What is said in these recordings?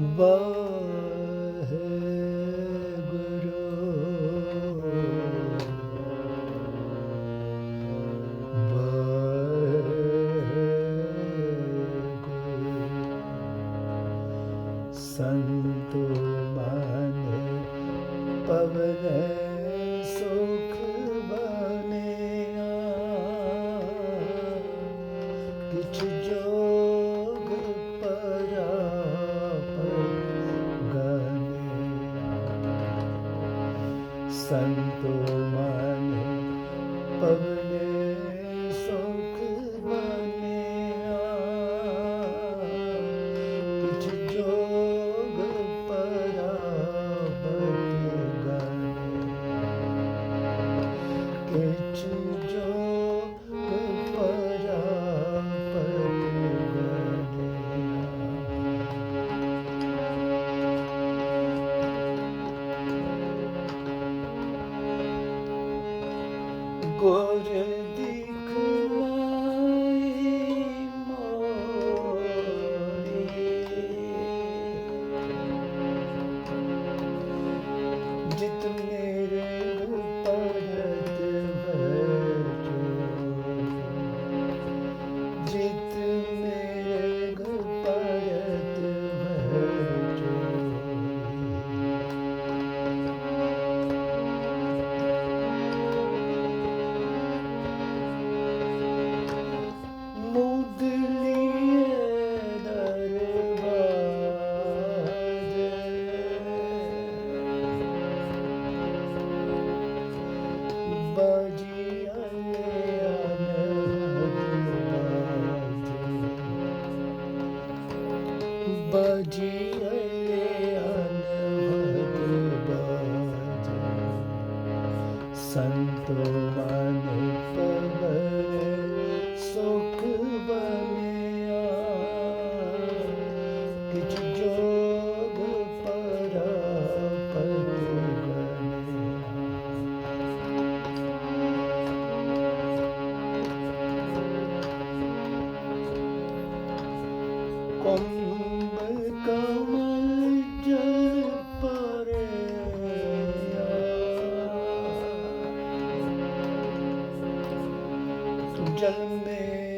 ਵਾਹਿਗੁਰੂ ਸੰਤੋ ਮਾਨੇ ਪਵਨ ਸੰਤੋ ਮਨ ਪਵਨੇ ਸੁਖ ਬਨਿਆ ਕਿਛ ਜੋਗ ਪਰਾਪ ਗਨੇ ਕਿਛ 过去 ਬਾਜੀ ਸੰਤੋ ਮਨ ਪਵਰੇ ਸੁਖ ਬਨਿਆ ਕਿਛ ਜੋਗ ਪਰਾਪਤ ਗਨਿਆ ਕੁੰਭ ਕਮਲ gentlemen.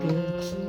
good.